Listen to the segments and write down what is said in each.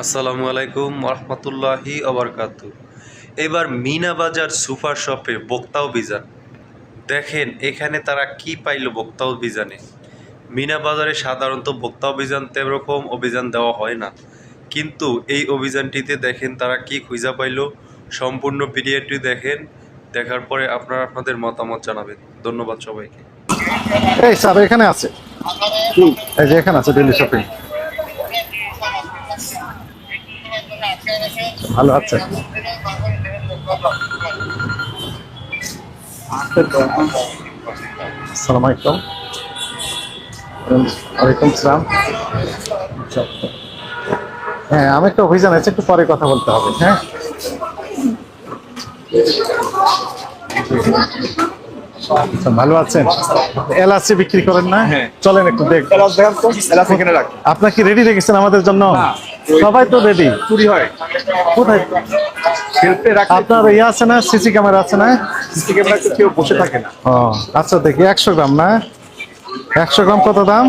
আসসালামু আলাইকুম রহমতুল্লাহি আবরকাত এবার মিনা বাজার সুপার শপে বক্তা অভিযান দেখেন, এখানে তারা কি পাইলো বক্তা অভিযানে মিনা বাজারে সাধারণত বক্তা অভিযান তেরকম অভিযান দেওয়া হয় না। কিন্তু এই অভিযানটিতে দেখেন তারা কি খুঁজা পাইলো। সম্পূর্ণ পিরিয়ডটি দেখেন। দেখার পরে আপনারা আপনাদের মতামত জানাবেন। ধন্যবাদ সবাইকে। এই এখানে আছে। এই যে এখানে আছে ডেলি শপিং। ভালো আছে। আসসালামু আলাইকুম। ওয়ালাইকুম সালাম। হ্যাঁ আমি একটা অভিযান আছে একটু পরে কথা বলতে হবে হ্যাঁ? আচ্ছা, ভালো আছেন? এলাচি বিক্রি করেন না? হ্যাঁ। চলেন একটু দেখ। আপনার কি রেডি রেখেছেন আমাদের জন্য। সবাই তো রেডি চুরি হয়। কোথায়? খেলতে রাখলে আপনার ইয়ে আছে না? সিসি ক্যামেরা আছে না? সিসি ক্যামেরা কেউ বসে থাকে না। ও আচ্ছা দেখি একশো গ্রাম না? একশো গ্রাম কত দাম?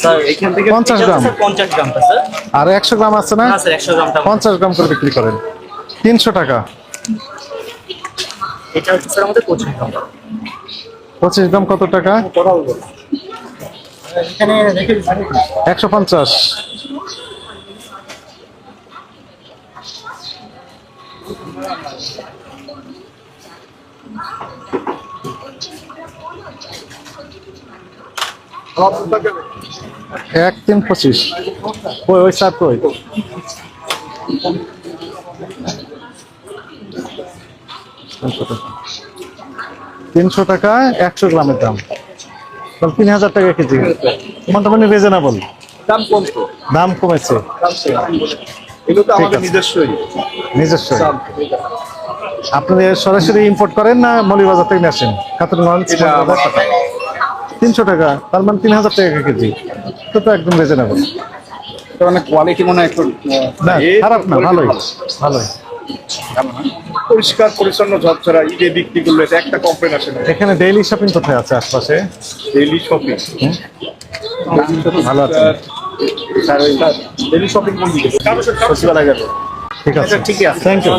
স্যার এখান থেকে 50 গ্রাম। পঞ্চাশ স্যার। আর একশো গ্রাম আছে না? পঞ্চাশ গ্রাম করে বিক্রি করেন। তিনশো টাকা। পঁচিশ গ্রাম। কত টাকা? রেখে। একশো পঞ্চাশ। এক তিন পঁচিশ। ওই ওই সাত ওই তিনশো টাকা একশো গ্রামের দাম। তিন হাজার টাকা কেজি। মোটামুটি রিজনেবল দাম কম দাম কমেছে। দাম কম। এগুলো তো আমাদের নিজস্বই। নিজস্ব আপনি সরাসরি ইম্পোর্ট করেন না মলিবাজার থেকে আসেন? খাতুনগঞ্জ তিনশো টাকা তার মানে তিন হাজার টাকা কেজি। তো তো একদম রিজনেবল মানে কোয়ালিটি মনে হয় একটু না খারাপ না ভালোই ভালো। ভালোই। পরিষ্কার পরিচ্ছন্ন ঝরঝরা ঈদে বিক্রি করলে এটা একটা কমপ্লেন আসে না। এখানে ডেইলি শপিং কোথায় আছে আশপাশে? ডেইলি শপিং ভালো আছে। স্যার ওই ডেলি শপিং কোন দিকে সচিবালয় যাবে। ঠিক আছে ঠিকই আছে। Thank you